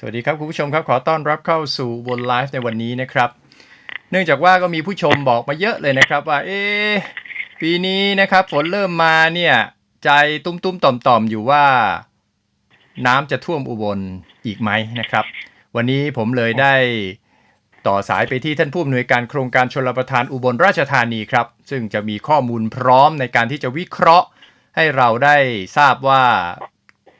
สวัสดีครับคุณผู้ชมครับขอต้อนรับเข้าสู่บนไลฟ์ในวันนี้นะครับ เนื่องจากว่าก็มีผู้ชมบอกมาเยอะเลยนะครับว่าเอ๊ปีนี้นะครับฝนเริ่มมาเนี่ยใจตุ้มๆต่อมๆอยู่ว่า น้ำจะท่วมอุบลอีกไหมนะครับ วันนี้ผมเลยได้ต่อสายไปที่ท่านผู้อำนวยการโครงการชลประทานอุบลราชธานีครับ ซึ่งจะมีข้อมูลพร้อมในการที่จะวิเคราะห์ให้เราได้ทราบว่า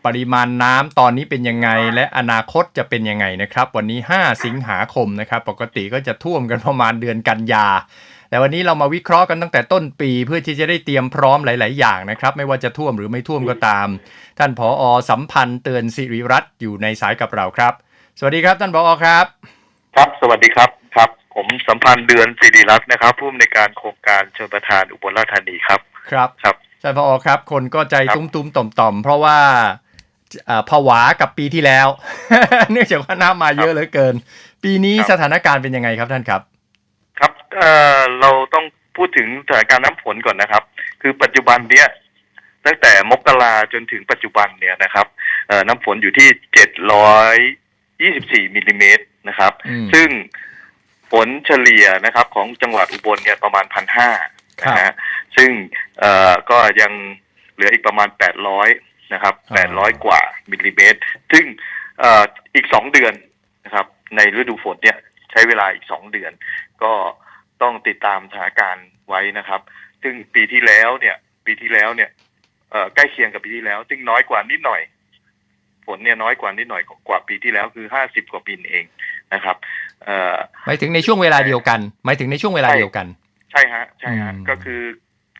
ปริมาณน้ำตอนนี้เป็นยังไง และอนาคตจะเป็นยังไงนะครับ วันนี้ 5 สิงหาคมนะครับ ปกติก็จะท่วมกันประมาณเดือนกันยา แต่วันนี้เรามาวิเคราะห์กันตั้งแต่ต้นปีเพื่อที่จะได้เตรียมพร้อมหลาย ๆ อย่างนะครับ ไม่ว่าจะท่วมหรือไม่ท่วมก็ตาม ท่านผอสัมพันธ์เตือนสิริรัตน์อยู่ในสายกับเราครับ สวัสดีครับท่านผอครับ ครับ สวัสดีครับครับ ผมสัมพันธ์เดือนสิริรัตน์นะครับ ผู้อำนวยการโครงการชลประทานอุบลราชธานีครับครับครับท่านผอครับ คนก็ใจครับตุ้มๆต่อมๆ เพราะว่าเอ่อ ผวากับปีที่แล้ว เนื่องจากว่าน้ำมาเยอะเหลือเกิน ปีนี้สถานการณ์เป็นยังไงครับท่านครับ ครับเอ่อเราต้องพูดถึงสถานการณ์น้ำฝนก่อนนะครับ คือปัจจุบันเนี้ยตั้งแต่มกราจนถึงปัจจุบันเนี่ยนะครับเอ่อน้ำฝนอยู่ที่เจ็ดร้อยยี่สิบสี่มิลลิเมตรนะครับอืมซึ่งฝนเฉลี่ยนะครับ ของจังหวัดอุบลเนี่ยประมาณพันห้าครับนะฮะซึ่งเอ่อก็ยังเหลืออีกประมาณแปดร้อย นะครับอ่าแปดร้อยกว่ามิลลิเมตร ซึ่งเอ่ออีกสองเดือนนะครับ ในฤดูฝนเนี่ยใช้เวลาอีกสองเดือน ก็ต้องติดตามสถานการณ์ไว้นะครับ ซึ่งปีที่แล้วเนี่ย ปีที่แล้วเนี่ยเอ่อใกล้เคียงกับปีที่แล้ว ซึ่งน้อยกว่านิดหน่อย ฝนเนี่ยน้อยกว่านิดหน่อยกว่าปีที่แล้วคือห้าสิบกว่าปีเองนะครับเอ่อหมายถึงในช่วงเวลาเดียวกัน หมายถึงในช่วงเวลาเดียวกัน ใช่ฮะ ใช่ฮะอืมก็คือ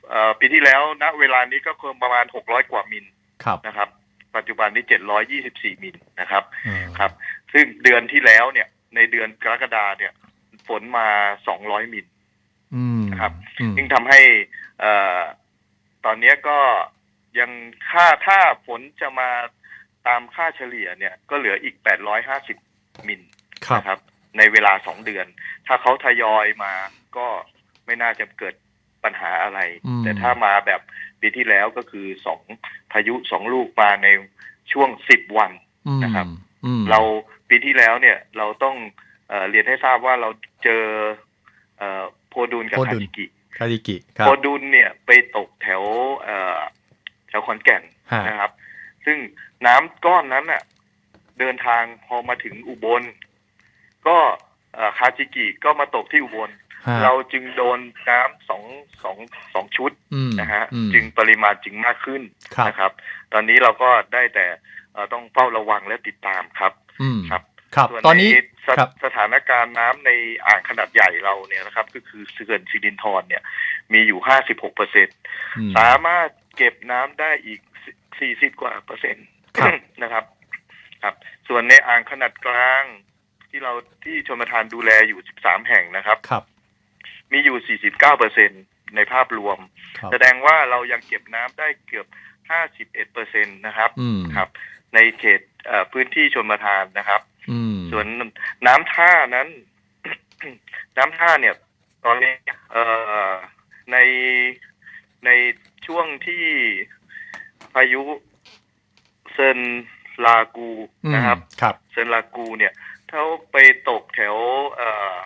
เอ่อปีที่แล้วณเวลานี้ก็คือประมาณหกร้อยกว่ามิล ครับนะครับ ปัจจุบันนี้เจ็ดร้อยยี่สิบสี่มิลนะครับอืมครับ ซึ่งเดือนที่แล้วเนี่ย ในเดือนกรกฎาเนี่ย ฝนมาสองร้อยมิลอืมนะครับอืมซึ่งทำให้เอ่อตอนเนี้ยก็ยังค่าถ้าฝนจะมาตามค่าเฉลี่ยเนี่ย ก็เหลืออีกแปดร้อยห้าสิบมิลครับนะครับ ในเวลาสองเดือน ถ้าเขาทยอยมาก็ไม่น่าจะเกิดปัญหาอะไรอืมแต่ถ้ามาแบบ ปีที่แล้วก็คือสองพายุสองลูกมาในช่วงสิบวันอืมนะครับอืมเราปีที่แล้วเนี่ยเราต้องเออเรียนให้ทราบว่าเราเจอเอ่อโพดุลกับคาจิกิคาริกิครัโพบดุลเนี่ยไปตกแถวเอ่อแถวขอนแก่นฮะนะครับ ซึ่งน้ำก้อนนั้นน่ะ เดินทางพอมาถึงอุบล ก็เอ่อคาจิกิก็มาตกที่อุบลฮะ เราจึงโดนน้ำสองสองสองชุดอืมนะฮะอืมจึงปริมาณจึงมากขึ้นครับนะครับ ตอนนี้เราก็ได้แต่เอ่อต้องเฝ้าระวังและติดตามครับอืมครับครับส่วนตอนนี้ในสครับสถานการณ์น้ำในอ่างขนาดใหญ่เราเนี่ยนะครับ ก็คือเขื่อนสิรินธรเนี่ย มีอยู่ห้าสิบหกเปอร์เซ็นอืมสามารถเก็บน้ำได้อีกสี่สิบกว่าเปอร์เซ็นต์ครับนะครับ ครับ ส่วนในอ่างขนาดกลางที่เราที่ชนประทานดูแลอยู่สิบสามแห่งนะครับครับ มีอยู่สี่สิบเก้าเปอร์เซ็นในภาพรวมครับแสดงว่าเรายังเก็บน้ำได้เกือบห้าสิบเอ็ดเปอร์เซ็นตนะครับอืมครับ ในเขตเอ่อพื้นที่ชนประทานนะครับอืมส่วนน้ำท่านั้น น้ำท่าเนี่ย ตอนนี้เอ่อในในช่วงที่พายุเซินลากูนะครับอืมครับ เซินลากูเนี่ยเขาไปตกแถวเอ่อ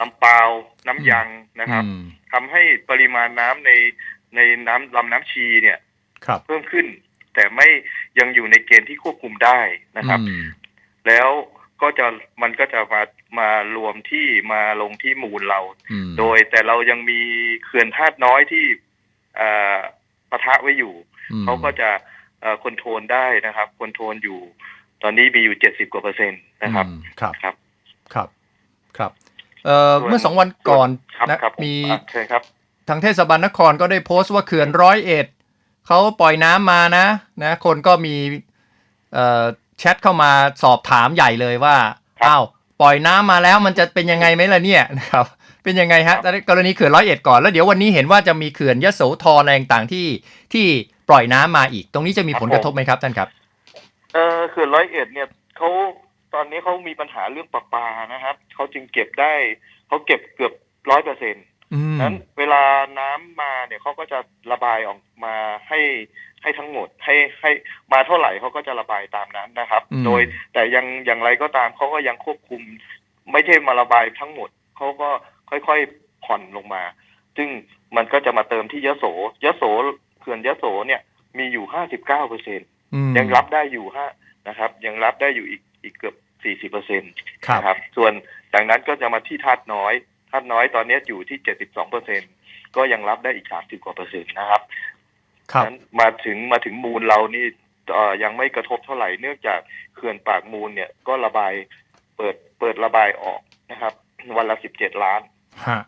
ลำปาวน้ำยังนะครับอืมทำให้ปริมาณน้ำในในน้ำลำน้ำชีเนี่ยครับเพิ่มขึ้น แต่ไม่ยังอยู่ในเกณฑ์ที่ควบคุมได้นะครับอืมแล้วก็จะมันก็จะมามารวมที่มาลงที่มูลเราอืมโดยแต่เรายังมีเขื่อนธาตุน้อยที่เอ่อปะทะไว้อยู่อืมเขาก็จะเอ่อคอนโทรลได้นะครับคอนโทรลอยู่ ตอนนี้มีอยู่เจ็ดสิบกว่าเปอร์เซ็นต์นะครับอืมครับ ครับ ครับ ครับ เอ่อส่วนเมื่อสองวันก่อนครับนะครับผมีอะใช่ครับทางเทศบาลนครก็ได้โพสต์ว่าเขื่อนร้อยเอ็ดเขาปล่อยน้ำมานะนะคนก็มีเอ่อแชทเข้ามาสอบถามใหญ่เลยว่าครับอ้าวปล่อยน้ำมาแล้วมันจะเป็นยังไงไหมล่ะเนี่ยนะครับเป็นยังไงฮะแต่กรณีเขื่อนร้อยเอ็ดก่อนแล้วเดี๋ยววันนี้เห็นว่าจะมีเขื่อนยโสธรอะไรต่างๆที่ที่ปล่อยน้ำมาอีก ตรงนี้จะมีผลกระทบไหมครับท่านครับเออเขื่อนร้อยเอ็ดเนี่ยเขา ตอนนี้เขามีปัญหาเรื่องประปานะครับเขาจึงเก็บได้เขาเก็บเกือบร้อยเปอร์เซ็นต์อืมนั้นเวลาน้ำมาเนี่ยเขาก็จะระบายออกมาให้ให้ทั้งหมดให้ให้มาเท่าไหร่เขาก็จะระบายตามนั้นนะครับอืมโดยแต่ยังอย่างไรก็ตามเขาก็ยังควบคุม ไม่ใช่มาระบายทั้งหมดเขาก็ค่อยๆผ่อนลงมา ซึ่งมันก็จะมาเติมที่ยโสยโสเขื่อนยโสเนี่ยมีอยู่ห้าสิบเก้าเปอร์เซ็นอืมยังรับได้อยู่ห้านะครับ ยังรับได้อยู่อีกอีกเกือบ สี่สิบเปอร์เซ็นครับนะครับ ส่วนจากนั้นก็จะมาที่ธาตุน้อยธาตุน้อยตอนนี้อยู่ที่เจ็ดสิบสองเปอร์เซ็นก็ยังรับได้อีกสามสิบกว่าเปอร์เซ็นต์นะครับครับนั้นมาถึงมาถึงมูลเรานี่เอ่อยังไม่กระทบเท่าไหร่เนื่องจากเขื่อนปากมูลเนี่ยก็ระบายเปิดเปิดระบายออกนะครับ วันละสิบเจ็ดล้านฮะ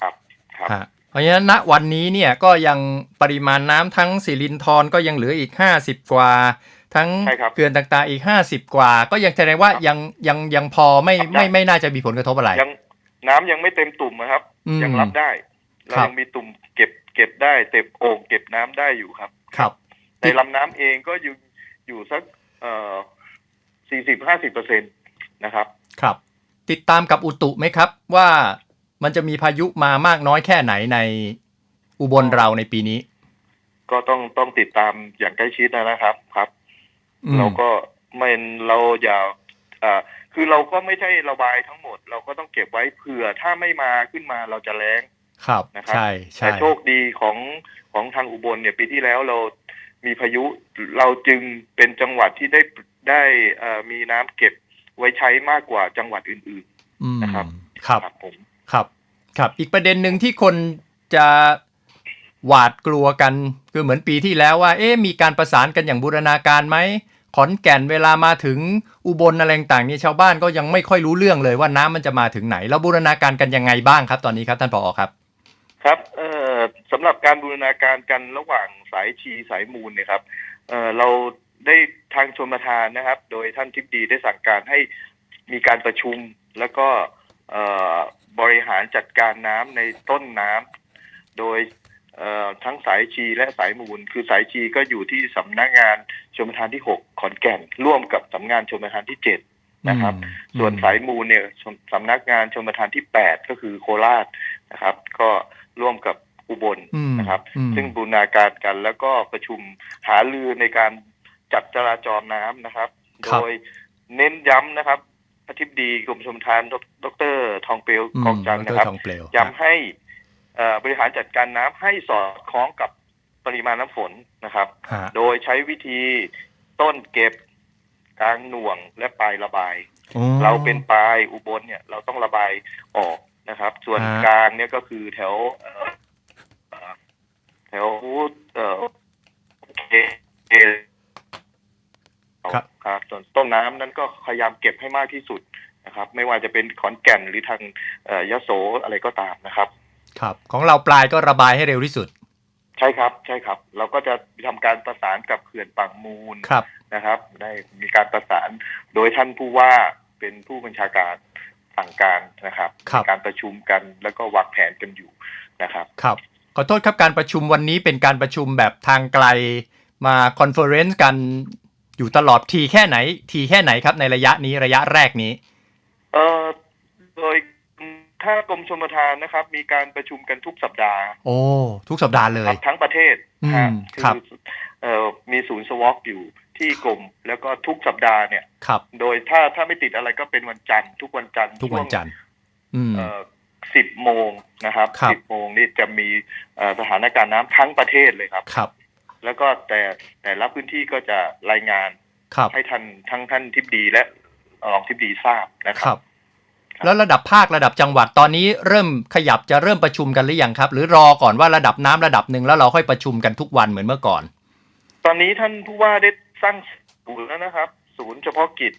ครับครับฮะเพราะฉะนั้นณวันนี้เนี่ยก็ยังปริมาณน้ำทั้งสิรินทรก็ยังเหลืออีก50กว่า ทั้งใช่ครับเขื่อนต่างๆอีก50กว่า ก็ยังแสดงว่ายังยังยังพอไม่ครับไม่ไม่น่าจะมีผลกระทบอะไรยังน้ำยังไม่เต็มตุ่มนะครับอืมยังรับได้เราครับยังมีตุ่มเก็บเก็บได้เต็มโอ่งเก็บน้ำได้อยู่ครับ ครับ ในลำน้ำเองก็อยู่อยู่สักเอ่อสี่สิบห้าสิบเปอร์เซ็นตนะครับ ครับ ติดตามกับอุตุไหมครับ ว่ามันจะมีพายุมามากน้อยแค่ไหนในอุบลเราในปีนี้ ก็ต้องต้องติดตามอย่างใกล้ชิดนะครับครับอืม เราก็ไม่เราอย่าอ่าคือเราก็ไม่ใช่ระบายทั้งหมด เราก็ต้องเก็บไว้เผื่อถ้าไม่มาขึ้นมาเราจะแล้งครับนะครับใช่ใช่แต่โชคดีของของทางอุบลเนี่ยปีที่แล้วเรามีพายุเราจึงเป็นจังหวัดที่ได้ได้เอ่อมีน้ำเก็บไว้ใช้มากกว่าจังหวัดอื่นอืมนะครับครับๆครับผมครับ ครับ อีกประเด็นหนึ่งที่คนจะ หวาดกลัวกัน คือเหมือนปีที่แล้วว่าเอ๊ะมีการประสานกันอย่างบูรณาการไหมขอนแก่นเวลามาถึงอุบลอะไรต่างๆนี่ชาวบ้านก็ยังไม่ค่อยรู้เรื่องเลยว่าน้ำมันจะมาถึงไหน แล้วบูรณาการกันยังไงบ้างครับ ตอนนี้ครับท่านผอครับครับเอ่อสำหรับการบูรณาการกันระหว่างสายชีสายมูลเนี่ยครับเอ่อเราได้ทางชมประทานนะครับ โดยท่านทิบดีได้สั่งการให้มีการประชุมแล้วก็เอ่อบริหารจัดการน้ำในต้นน้ำโดย ทั้งสายชีและสายมูล คือสายชีก็อยู่ที่สำนักงานชมประทานที่หกขอนแก่น ร่วมกับสำนักงานชมประทานที่เจ็ดนะครับอืมส่วนสายมูลเนี่ยชมสำนักงานชมประทานที่แปดก็คือโคราชนะครับ ก็ร่วมกับอุบลอืมนะครับอืมซึ่งบูรณาการกันแล้วก็ประชุมหารือในการจัดจราจรน้ำนะครับ โดยเน้นย้ำนะครับอธิบดีกรมชมทานดดรทองเปลวอืมกองจันทร์นะครับดทองเปลวย้ำให้เอ่อ บริหารจัดการน้ำให้สอดคล้องกับปริมาณน้ำฝนนะครับฮะโดยใช้วิธีต้นเก็บกลางหน่วงและปลายระบายอ๋อเราเป็นปลายอุบลเนี่ยเราต้องระบายออกนะครับ ส่วนฮะกลางเนี่ยก็คือแถวเอ่อเอ่อแถวเอ่อเอเอครับครับส่วนต้นน้ำนั้นก็พยายามเก็บให้มากที่สุดนะครับ ไม่ว่าจะเป็นขอนแก่นหรือทางเอ่อยโสอะไรก็ตามนะครับ ครับ ของเราปลายก็ระบายให้เร็วที่สุด ใช่ครับใช่ครับ เราก็จะทำการประสานกับเขื่อนปากมูลครับนะครับ ได้มีการประสานโดยท่านผู้ว่าเป็นผู้บัญชาการสั่งการนะครับครับมีการประชุมกันแล้วก็วางแผนกันอยู่นะครับครับขอโทษครับการประชุมวันนี้เป็นการประชุมแบบทางไกลมาคอนเฟอเรนซ์กันอยู่ตลอดทีแค่ไหน ทีแค่ไหนครับในระยะนี้ระยะแรกนี้ เอ่อโดย ถ้ากรมชลประทานนะครับ มีการประชุมกันทุกสัปดาห์ โอ้ ทุกสัปดาห์เลครัยบทั้งประเทศอืมฮะครับเอ่อมีศูนย์สวอปอยู่ที่กรมแล้วก็ทุกสัปดาห์เนี่ยครับโดยถ้าถ้าไม่ติดอะไรก็เป็นวันจันทร์ทุกวันจันทร์ทุกวันจันทร์อืมสิบโมงนะครับครับสิบโมงนี่จะมีเอ่อสถานการณ์น้ำทั้งประเทศเลยครับครับ แล้วก็แต่แต่ละพื้นที่ก็จะรายงานครับให้ท่านทั้งท่านทิบดีและรองทิบดีทราบนะคครัรับบ แล้วระดับภาคระดับจังหวัดตอนนี้เริ่มขยับจะเริ่มประชุมกันหรือยังครับ หรือรอก่อนว่าระดับน้ำระดับหนึ่งแล้วเราค่อยประชุมกันทุกวันเหมือนเมื่อก่อน ตอนนี้ท่านผู้ว่าได้สร้างศูนย์แล้วนะครับ ศูนย์เฉพาะกิจ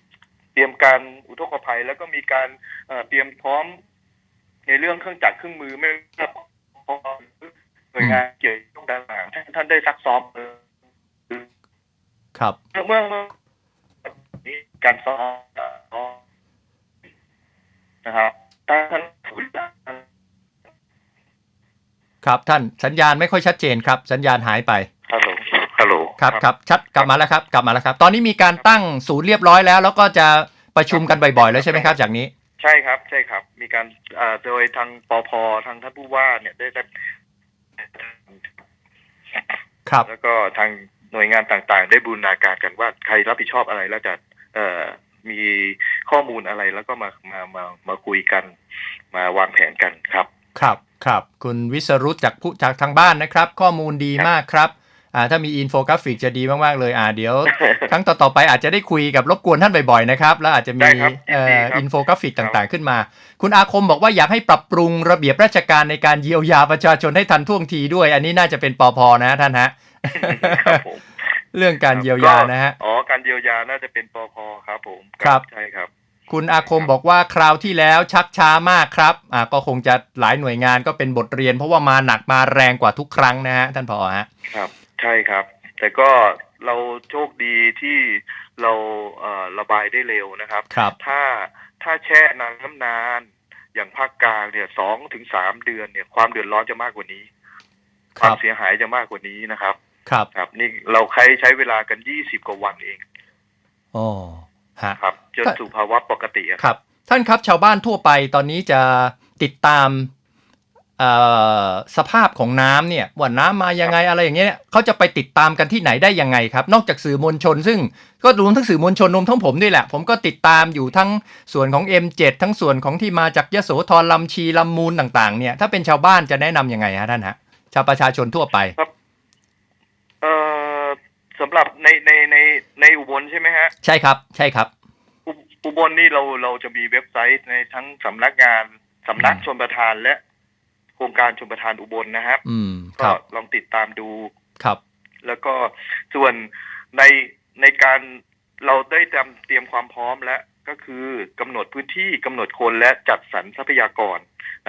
เตรียมการอุทกภัย แล้วก็มีการเอ่อเตรียมพร้อม ในเรื่องเครื่องจักรเครื่องมือไม่ว่าหน่วยงานเกี่ยวกับต่างๆท่านท่านได้ซักซ้อมครับเมื่อเมื่อนี้การซ้อมเอ่อ นะครับท่านท่านครับท่านสัญญาณไม่ค่อยชัดเจนครับ สัญญาณหายไปฮัลโหลฮัลโหลครับครับชัดกลับมาแล้วครับกลับมาแล้วครับ ตอนนี้มีการตั้งศูนย์เรียบร้อยแล้ว แล้วก็จะประชุมกันบ่อยๆแล้วใช่ไหมครับ จากนี้ ใช่ครับ ใช่ครับ มีการเอ่อโดยทางปพทางท่านผู้ว่าเนี่ยได้ได้ครับ แล้วก็ทางหน่วยงานต่างๆ ได้บูรณาการกันว่าใครรับผิดชอบอะไรแล้วจะเอ่อ มีข้อมูลอะไรแล้วก็มามามามาคุยกัน มาวางแผนกันครับ ครับครับคุณวิสรุตจากผู้จากทางบ้านนะครับ ข้อมูลดีมากครับอ่าถ้ามีอินโฟกราฟิกจะดีมาก ๆ เลยอ่าเดี๋ยว ครั้งต่อ ๆ ไปอาจจะได้คุยกับรบกวนท่านบ่อยๆนะครับ แล้วอาจจะมีได้ครับยิเอ่นดีอครับอินโฟกราฟิกต่างๆ ขึ้นมา คุณอาคมบอกว่าอยากให้ปรับปรุงระเบียบราชการในการเยียวยาประชาชนให้ทันท่วงทีด้วย อันนี้น่าจะเป็นปอพนะท่านฮะครับผม เรื่องการเยียวยานะฮะ อ๋อ การเยียวยาน่าจะเป็นปพครับผมครับ ใช่ครับ คุณอาคมบอกว่าคราวที่แล้วชักช้ามากครับ อ่าก็คงจะหลายหน่วยงานก็เป็นบทเรียน เพราะว่ามาหนักมาแรงกว่าทุกครั้งนะฮะท่านผอฮะ ครับ ใช่ครับ แต่ก็เราโชคดีที่เราเอ่อระบายได้เร็วนะครับครับถ้าถ้าแช่น้ำนาน อย่างภาคกลางเนี่ยสองถึงสามเดือนเนี่ยความเดือดร้อนจะมากกว่านี้ คควารัมบ เสียหายจะมากกว่านี้นะครับ ครับ ครับ นี่เราใช้ใช้เวลากันยี่สิบกว่าวันเองอ๋อฮะครับจนสู่ภาวะปกติอะครับ ท่านครับชาวบ้านทั่วไปตอนนี้จะติดตามเอ่อสภาพของน้ำเนี่ยว่าน้ำมายังไงอะไรอย่างเงี้ยเขาจะไปติดตามกันที่ไหนได้ยังไงครับ นอกจากสื่อมวลชน ซึ่งก็รวมทั้งสื่อมวลชนรวมทั้งผมด้วยแหละ ผมก็ติดตามอยู่ทั้งส่วนของ M7 ทั้งส่วนของที่มาจากยโสธรลำชีลำมูลต่าง ๆ เนี่ย ถ้าเป็นชาวบ้านจะแนะนำยังไงฮะท่านฮะชาวประชาชนทั่วไปเอ่อ สำหรับในในในในอุบลใช่ไหมฮะ ใช่ครับ ใช่ครับ อุอุบลนี่เราเราจะมีเว็บไซต์ในทั้งสำนักงานสำนักอืมชนประทานและโครงการชนประทานอุบลนะครับ อืมคก็รับลองติดตามดู ครับ แล้วก็ส่วนในในการเราได้เตรียมเตรียมความพร้อมแล้วก็คือกำหนดพื้นที่กำหนดคนและจัดสรรทรัพยากร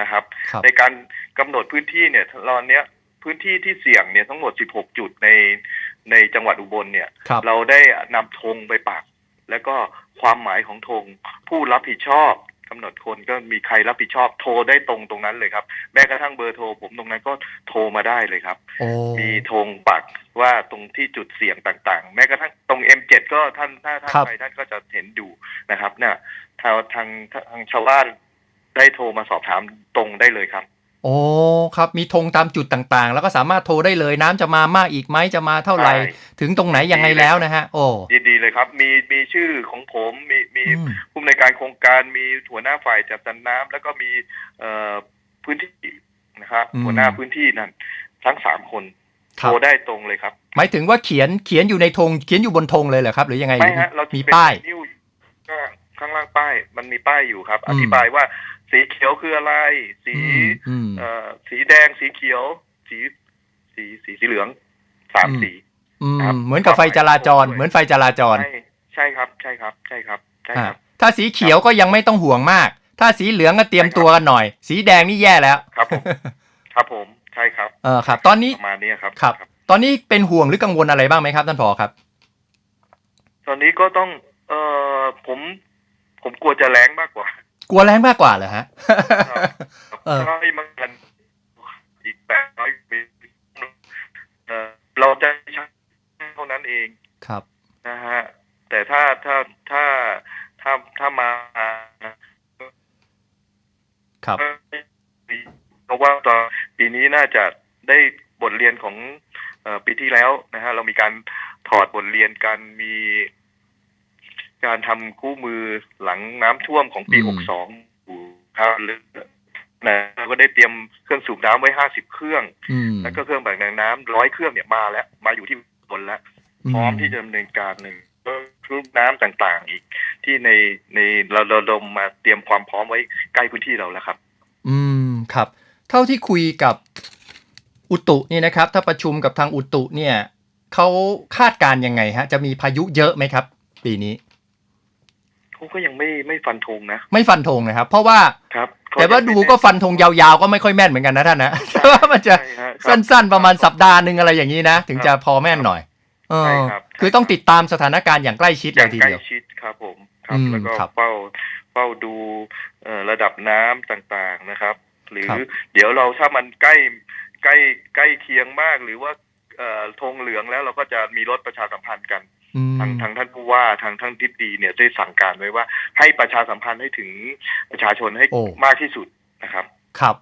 นะครับ ครับในการกำหนดพื้นที่เนี่ยตอนเนี้ยพื้นที่ที่เสี่ยงเนี่ยทั้งหมด 16 จุดใน ในจังหวัดอุบลเนี่ยครับเราได้นำธงไปปัก แล้วก็ความหมายของธงผู้รับผิดชอบกำหนดคนก็มีใครรับผิดชอบโทรได้ตรงตรงนั้นเลยครับแม้กระทั่งเบอร์โทรผมตรงนั้นก็โทรมาได้เลยครับโอ้มีธงปักว่าตรงที่จุดเสี่ยงต่างๆ แม้กระทั่งตรง M7 ก็ท่านถ้าท่านครับไปท่านก็จะเห็นอยู่นะครับเนี่ยทางทางทางชาวบ้านได้โทรมาสอบถามตรงได้เลยครับ โอ้ครับมีธงตามจุดต่างๆ แล้วก็สามารถโทรได้เลยน้ำจะมามากอีกไหมจะมาเท่าไหร่ใช่ถึงตรงไหนยังไงแล้วนะฮะ โอ้ยินดีเลยครับ มีมีชื่อของผมมีมีอืมผู้อำนวยการโครงการมีหัวหน้าฝ่ายจัดสรรน้ำแล้วก็มีเอ่อพื้นที่นะครับอืมหัวหน้าพื้นที่นั่นทั้งสามคนคโทรับรได้ตรงเลยครับ หมายถึงว่าเขียนเขียนอยู่ในธงเขียนอยู่บนธงเลยเหรอครับ หรือยังไงไม่ฮะเราจะมีเป็นป้ายนิ้วข้างข้างล่างป้ายมันมีป้ายอยู่ครับอืมอธิบายว่า สีเขียวคืออะไร สีอืมอืมเอ่อสีแดงสีเขียว สีสีสีสีเหลืองสามอืมสีอืมครับเหมือนกับไฟจราจรด้วยเหมือนไฟจราจรใช่ใช่ครับ ใช่ครับ ใช่ครับใช่ครับอ่าถ้าสีเขียวก็ยังไม่ต้องห่วงมาก ถ้าสีเหลืองก็เตรียมตัวกันหน่อย สีแดงนี่แย่แล้ว ครับผมครับผมใช่ครับ เออครับ ตอนนี้ประมาณนี้ครับครับ ตอนนี้เป็นห่วงหรือกังวลอะไรบ้างไหมครับท่านผอครับ ตอนนี้ก็ต้อง เอ่อผม ผมกลัวจะแรงมากกว่า กลัวแรงมากกว่าเหรอฮะครับเออให้มันกันอีกแปดร้อยปีเอ่อเราจะใช้เท่านั้นเองครับนะฮะแต่ถ้าถ้าถ้าถ้าถ้ามาครับเพราะว่าตอนปีนี้น่าจะได้บทเรียนของเออปีที่แล้วนะฮะเรามีการถอดบทเรียนกันมี การทำคู่มือหลังน้ำท่วมของปีอืมหกสองอยู่ครับลึกนะเราก็ได้เตรียมเครื่องสูบน้ำไว้ห้าสิบเครื่องอืมแล้วก็เครื่องแบ่งน้ำร้อยเครื่องเนี่ยมาแล้วมาอยู่ที่บนแล้ว พร้อมที่จะดำเนินการหนึ่งรูปน้ำต่างๆ อีก ที่ในในเราเราดมมาเตรียมความพร้อมไว้ใกล้พื้นที่เราแล้วครับ อืมครับ เท่าที่คุยกับอุตุนี่นะครับ ถ้าประชุมกับทางอุตุเนี่ยเขาคาดการณ์ยังไงฮะ จะมีพายุเยอะไหมครับ ปีนี้ เขาก็ยังไม่ไม่ฟันธงนะ ไม่ฟันธงนะครับ เพราะว่าครับแต่ว่าดูก็ฟันธงยาวๆ ก็ไม่ค่อยแม่นเหมือนกันนะท่านนะแต่ว่ามันจะใช่ฮะครับสั้นๆ ประมาณสัปดาห์หนึ่งอะไรอย่างนี้นะ ถึงจะพอแม่นหน่อยเอใช่อครับคือต้องติดตามสถานการณ์อย่างใกล้ชิดอเลย่ายงทีใกล้เดียวชิดครับผมครับอืมแล้วก็ครับเฝ้าเฝ้าดูเอ่อระดับน้ำต่างๆนะครับ หรือครับเดี๋ยวเราถ้ามันใกล้ใกล้ใกล้เคียงมากหรือว่าเอ่อธงเหลืองแล้วเราก็จะมีรถประชาสัมพันธ์กันอืม ทางทางท่านผู้ว่าทางท่านทิบดีเนี่ยได้สั่งการไว้ว่า ให้ประชาสัมพันธ์ให้ถึงประชาชนให้โอ้มากที่สุดนะครับ ครับ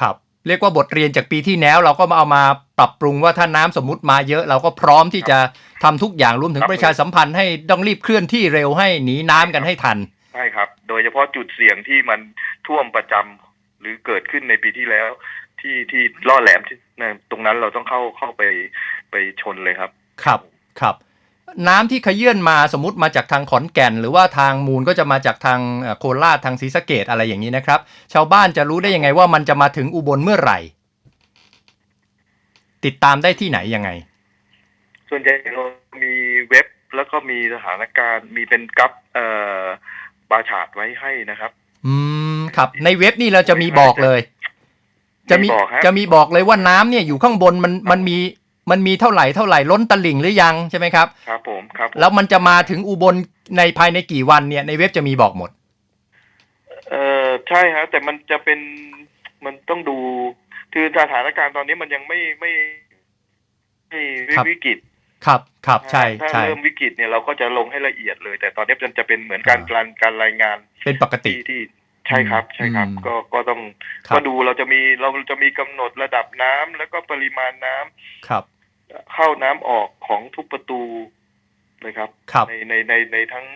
ครับเรียกว่าบทเรียนจากปีที่แล้ว เราก็มาเอามาปรับปรับปรุงว่าถ้าน้ำสมมติมาเยอะ เราก็พร้อมที่จะทำทุกอย่างรวมถึงครับประชาสัมพันธ์ให้ต้องรีบเคลื่อนที่เร็วให้หนีน้ำกันให้ทันใช่ครับ โดยเฉพาะจุดเสี่ยงที่มันท่วมประจำหรือเกิดขึ้นในปีที่แล้ว ที่ที่ล่อแหลมที่นั่นตรงนั้นเราต้องเข้าเข้าไปไปชนเลยครับ ครับครับ น้ำที่ขยื่นมาสมมติมาจากทางขอนแก่น หรือว่าทางมูลก็จะมาจากทางเอ่อโคราชทางศรีสะเกดอะไรอย่างนี้นะครับ ชาวบ้านจะรู้ได้ยังไงว่ามันจะมาถึงอุบลเมื่อไหร่ ติดตามได้ที่ไหนยังไง ส่วนใหญ่เรามีเว็บแล้วก็มีสถานการณ์มีเป็นกัฟเอ่อบาร์ชาร์ดไว้ให้นะครับ อืมครับ ในเว็บนี่เราจะมีบอกเลย จะมีมีบอกฮะจะมีบอกเลยว่าน้ำเนี่ยอยู่ข้างบนมันมันมี มันมีเท่าไหร่เท่าไหร่ล้นตลิ่งหรือยังใช่ไหมครับครับผมครับผมแล้วมันจะมาถึงอุบลในภายในกี่วันเนี่ย ในเว็บจะมีบอกหมด เออใช่ฮะแต่มันจะเป็นมันต้องดู คือสถานการณ์ตอนนี้มันยังไม่ไม่ไม่ไม่ครับ วิกฤตครับครับใช่ถ้าใช่ เริ่มวิกฤตเนี่ยเราก็จะลงให้ละเอียดเลย แต่ตอนนี้มันจะเป็นเหมือนการอ่า การการรายงานเป็นปกติ ที่ที่ ใช่ครับ ใช่ครับ อืมก็ก็ต้องครับ ก็ดูเราจะมีเราจะมีกำหนดระดับน้ำแล้วก็ปริมาณน้ำครับ เข้าน้ำออกของทุกประตูเลยครับ ครับ ในในในในทั้ง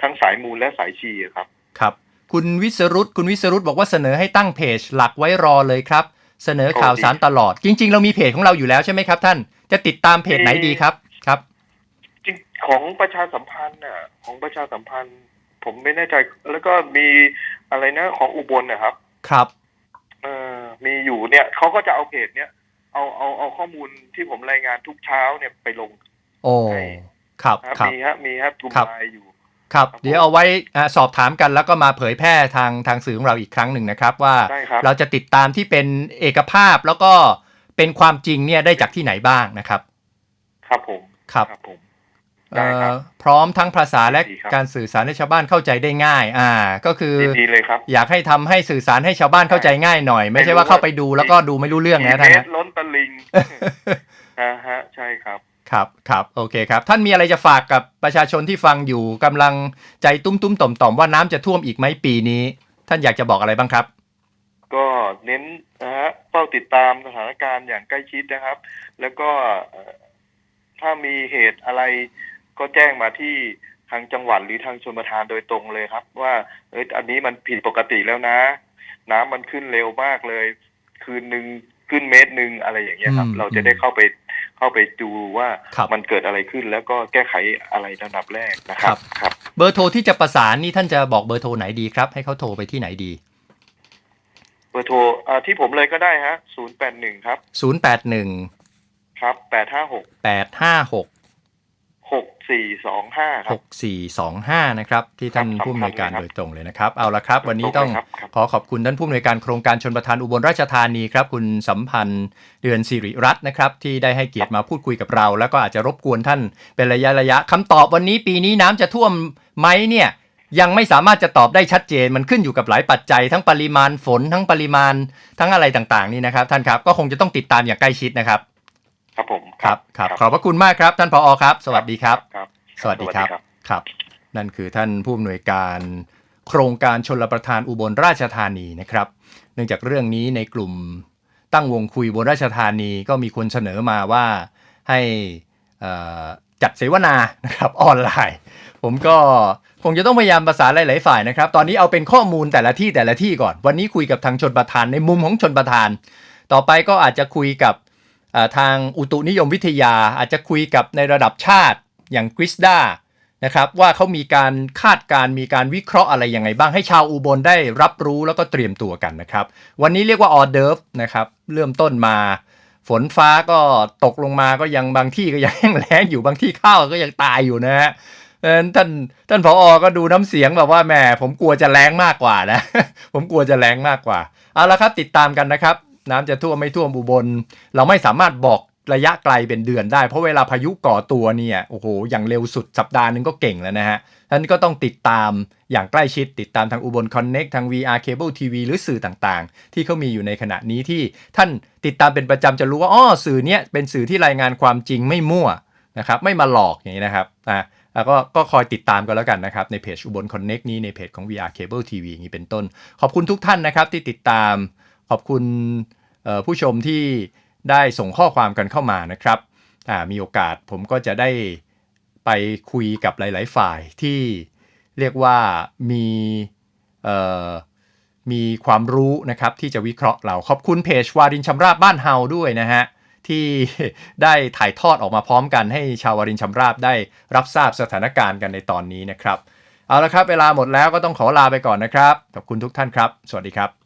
ทั้งสายมูลและสายชีอะครับ ครับ คุณวิสรุตคุณวิสรุตบอกว่าเสนอให้ตั้งเพจหลักไว้รอเลยครับ เสนอข่าวสารตลอด จริง ๆ เรามีเพจของเราอยู่แล้วใช่ไหมครับท่าน จะติดตามเพจไหนดีครับ ครับ จริงของประชาสัมพันธ์น่ะ ของประชาสัมพันธ์ ผมไม่แน่ใจ แล้วก็มีอะไรนะของอุบลนะครับ ครับเออมีอยู่เนี่ยเขาก็จะเอาเพจเนี้ยเอาเอาเอาข้อมูลที่ผมรายงานทุกเช้าเนี่ยไปลง โอ้ใช่ครับนะครับ มีฮะมีฮะกลุ่มครับ ไลน์อยู่ครับครับ เดี๋ยวเอาไว้อ่าสอบถามกันแล้วก็มาเผยแพร่ทางทางสื่อของเราอีกครั้งหนึ่งนะครับ ว่าได้ครับ เราจะติดตามที่เป็นเอกภาพแล้วก็เป็นความจริงเนี่ยได้จากที่ไหนบ้างนะครับ ครับผม ครับ ครับผมเอ่ได้ครับอ พร้อมทั้งภาษาและดีครับการสื่อสารให้ชาวบ้านเข้าใจได้ง่าย อ่า ก็คือยินดีเลยครับอยากให้ทำให้สื่อสารให้ชาวบ้านเข้าใจง่ายหน่อย ไม่ใช่ว่าเข้าไปดูแล้วก็ดูไม่รู้เรื่องกี่นะเมท่านตนะรล้นตะลิงนะฮะใช่ครับครับครับโอเคครับ ท่านมีอะไรจะฝากกับประชาชนที่ฟังอยู่กำลังใจตุ้มตุ้มต่อมต่อมๆว่าน้ำจะท่วมอีกไหมปีนี้ ท่านอยากจะบอกอะไรบ้างครับ ก็เน้นนะฮะเฝ้าติดตามสถานการณ์อย่างใกล้ชิดนะครับ แล้วก็เอ่อถ้ามีเหตุอะไร ก็แจ้งมาที่ทางจังหวัดหรือทางชนประทานโดยตรงเลยครับ ว่าเอยอันนี้มันผิดปกติแล้วนะ น้ำมันขึ้นเร็วมากเลย คืนหนึ่งขึ้นเมตรหนึ่งอะไรอย่างเงี้ยครับอืมเราจะได้เข้าไปเข้าไปดูว่าครับมันเกิดอะไรขึ้นแล้วก็แก้ไขอะไรระดับแรกนะครัครับบครับ เบอร์โทรที่จะประสานนี่ท่านจะบอกเบอร์โทรไหนดีครับ ให้เขาโทรไปที่ไหนดี เบอร์โทรอ่าที่ผมเลยก็ได้ฮะศูนย์แปดหนึ่งครับ081ครับแปดห้าหก856หก สี่สองห้าครับ6425นะครับที่ท่านครับผู้อำนวยการครับโดยตรงเลยนะครับ เอาละครับ วันนี้ต้องครับครับ ขอขอบคุณท่านผู้อำนวยการโครงการชนประทานอุบลราชธานีครับ คุณสัมพันธ์เดือนสิริรัตน์นะครับ ที่ได้ให้เกียรติมาพูดคุยกับเรา แล้วก็อาจจะรบกวนท่านเป็นระยะระยะคำตอบวันนี้ปีนี้น้ำจะท่วมไหมเนี่ย ยังไม่สามารถจะตอบได้ชัดเจนมันขึ้นอยู่กับหลายปัจจัย ทั้งปริมาณฝนทั้งปริมาณทั้งอะไรต่างๆนี่นะครับ ท่านครับก็คงจะต้องติดตามอย่างใกล้ชิดนะครับ ครับผมครับครับขอบพระคุณมากครับ ท่านผอครับ สวัสดีครับครับ สวัสดีครับครับ นั่นคือท่านผู้อำนวยการโครงการชนรประทานอุบลราชธานีนะครับ เนื่องจากเรื่องนี้ในกลุ่มตั้งวงคุยอุบลราชธานีก็มีคนเสนอมาว่าให้เอ่อจัดเสวนานะครับออนไลน์ ผมก็คงจะต้องพยายามประสานหลาย ๆ ฝ่ายนะครับ ตอนนี้เอาเป็นข้อมูลแต่ละที่แต่ละที่ก่อน วันนี้คุยกับทางชนประธานในมุมของชนประธาน ต่อไปก็อาจจะคุยกับเอ่อ ทางอุตุนิยมวิทยาอาจจะคุยกับในระดับชาติอย่างกริสดานะครับว่าเขามีการคาดการมีการวิเคราะห์อะไรยังไงบ้างให้ชาวอุบลได้รับรู้แล้วก็เตรียมตัวกันนะครับ วันนี้เรียกว่าออเดิร์ฟนะครับเริ่มต้นมา ฝนฟ้าก็ตกลงมาก็ยังบางที่ก็ยังแห้งแล้งอยู่บางที่ข้าวก็ยังตายอยู่นะฮะท่านท่านผออก็ดูน้ำเสียงแบบว่าแหมผมกลัวจะแรงมากกว่านะ ผมกลัวจะแรงมากกว่าเอาละครับติดตามกันนะครับ น้ำจะท่วมไม่ท่วมอุบล เราไม่สามารถบอกระยะไกลเป็นเดือนได้ เพราะเวลาพายุก่อตัวเนี่ยโอ้โหอย่างเร็วสุดสัปดาห์นึงก็เก่งแล้วนะฮะท่านก็ต้องติดตามอย่างใกล้ชิดติดตามทางอุบลคอนเน็กทาง VR Cable TV หรือสื่อต่างๆ ที่เขามีอยู่ในขณะนี้ที่ท่านติดตามเป็นประจำจะรู้ว่าอ้อสื่อเนี้ยเป็นสื่อที่รายงานความจริงไม่มั่วนะครับไม่มาหลอกอย่างนี้นะครับอะแล้วก็ก็คอยติดตามกันแล้วกันนะครับ ในเพจอุบลคอนเน็กนี้ในเพจของ VR Cable TV อย่างนี้เป็นต้น ขอบคุณทุกท่านนะครับที่ติดตาม ขอบคุณผู้ชมที่ได้ส่งข้อความกันเข้ามานะครับอ่ามีโอกาสผมก็จะได้ไปคุยกับหลาย ๆ ฝ่ายที่เรียกว่ามีมีความรู้นะครับที่จะวิเคราะห์เราขอบคุณเพจวารินชำราบบ้านเฮาด้วยนะฮะที่ได้ถ่ายทอดออกมาพร้อมกันให้ชาววารินชำราบได้รับทราบสถานการณ์กันในตอนนี้นะครับ เอาละครับ เวลาหมดแล้วก็ต้องขอลาไปก่อนนะครับ ขอบคุณทุกท่านครับ สวัสดีครับ